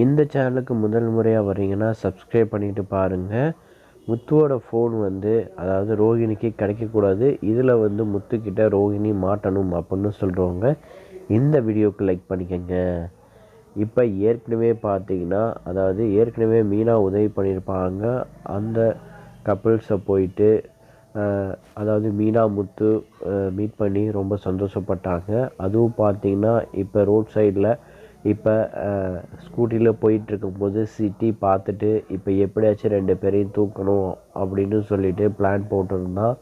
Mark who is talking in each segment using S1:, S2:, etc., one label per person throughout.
S1: இந்த சேனலுக்கு முதல் முறையாக வர்றீங்கன்னா சப்ஸ்கிரைப் பண்ணிட்டு பாருங்கள் முத்துவோட ஃபோன் வந்து அதாவது ரோஹிணிக்கு கிடைக்கக்கூடாது. இதில் வந்து முத்துக்கிட்ட ரோஹிணி மாட்டணும் அப்படின்னு சொல்கிறவங்க இந்த வீடியோவுக்கு லைக் பண்ணிக்கங்க. இப்போ ஏற்கனவே பார்த்தீங்கன்னா அதாவது ஏற்கனவே மீனா உதவி பண்ணியிருப்பாங்க அந்த கப்பிள்ஸை போயிட்டு அதாவது மீனா முத்து மீட் பண்ணி ரொம்ப சந்தோஷப்பட்டாங்க. அதுவும் பார்த்தீங்கன்னா இப்போ ரோட் சைடில் இப்போ ஸ்கூட்டியில் போயிட்டுருக்கும்போது சிட்டி பார்த்துட்டு இப்போ எப்படியாச்சும் ரெண்டு பேரையும் தூக்கணும் அப்படின்னு சொல்லிட்டு பிளான் போட்டிருந்தான்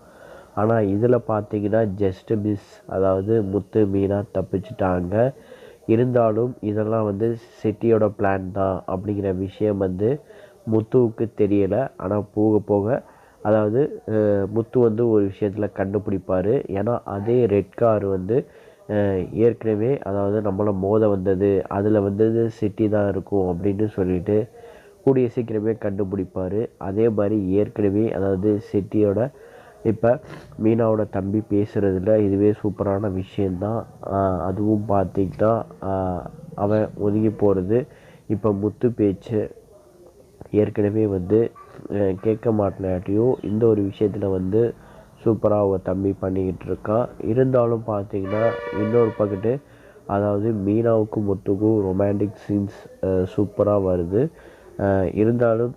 S1: ஆனால் இதில் பார்த்தீங்கன்னா ஜஸ்ட் மிஸ் அதாவது முத்து மீனா தப்பிச்சிட்டாங்க. இருந்தாலும் இதெல்லாம் வந்து சிட்டியோட பிளான் தான் அப்படிங்கிற விஷயம் வந்து முத்துவுக்கு தெரியலை. ஆனால் போக போக அதாவது முத்து வந்து ஒரு விஷயத்தில் கண்டுபிடிப்பார். ஏன்னா அதே ரெட் கார் வந்து ஏற்கனவே அதாவது நம்மளை மோத வந்தது அதில் வந்தது சிட்டி தான் இருக்கும் அப்படின்னு சொல்லிட்டு கூடிய சீக்கிரமே கண்டுபிடிப்பார். அதே மாதிரி ஏற்கனவே அதாவது சிட்டியோட இப்போ மீனாவோட தம்பி பேசுகிறதுல இதுவே சூப்பரான விஷயந்தான் அதுவும் பார்த்திங்கன்னா அவன் ஒதுங்கி போகிறது இப்போ முத்து பேச்சு ஏற்கனவே வந்து கேட்க மாட்டேனாட்டியும் இந்த ஒரு விஷயத்தில் வந்து சூப்பராக அவங்க தம்பி பண்ணிக்கிட்டு இருக்கான் இருந்தாலும் பார்த்தீங்கன்னா இன்னொரு பக்கத்து அதாவது மீனாவுக்கும் முத்துக்கும் ரொமான்டிக் சீன்ஸ் சூப்பராக வருது. இருந்தாலும்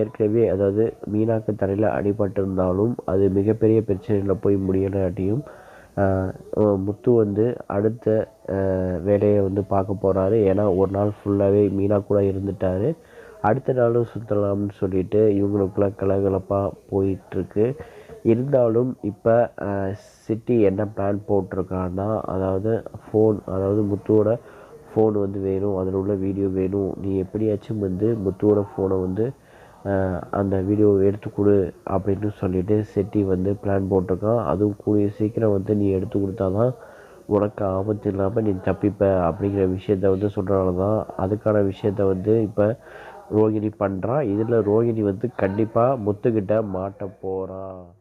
S1: ஏற்கனவே அதாவது மீனாக்கு தரையில் அடிபட்டிருந்தாலும் அது மிகப்பெரிய பிரச்சனையில் போய் முடியலாட்டியும் முத்து வந்து அடுத்த வேலையை வந்து பார்க்க போகிறாரு ஏன்னா ஒரு நாள் ஃபுல்லாகவே மீனா கூட இருந்துட்டார். அடுத்த நாளும் சுற்றலாம்னு சொல்லிட்டு இவங்களுக்குலாம் கலகலப்பாக போயிட்டுருக்கு. இருந்தாலும் இப்போ சிட்டி என்ன பிளான் போட்டிருக்கான்னா அதாவது ஃபோன் அதாவது முத்துவோட ஃபோன் வந்து வேணும் அதில் உள்ள வீடியோ வேணும். நீ எப்படியாச்சும் வந்து முத்துவோட ஃபோனை வந்து அந்த வீடியோவை எடுத்து கொடு அப்படின்னு சொல்லிட்டு செட்டி வந்து பிளான் போட்டிருக்கான். அதுவும் கூடிய சீக்கிரம் வந்து நீ எடுத்து கொடுத்தா தான் உனக்கு ஆபத்து இல்லாமல் நீ தப்பிப்ப அப்படிங்கிற விஷயத்த வந்து சொல்கிறனால தான் அதுக்கான விஷயத்த வந்து இப்போ ரோகிணி பண்ணுறான் இதில் ரோகிணி வந்து கண்டிப்பாக முத்துக்கிட்ட மாட்ட போகிறான்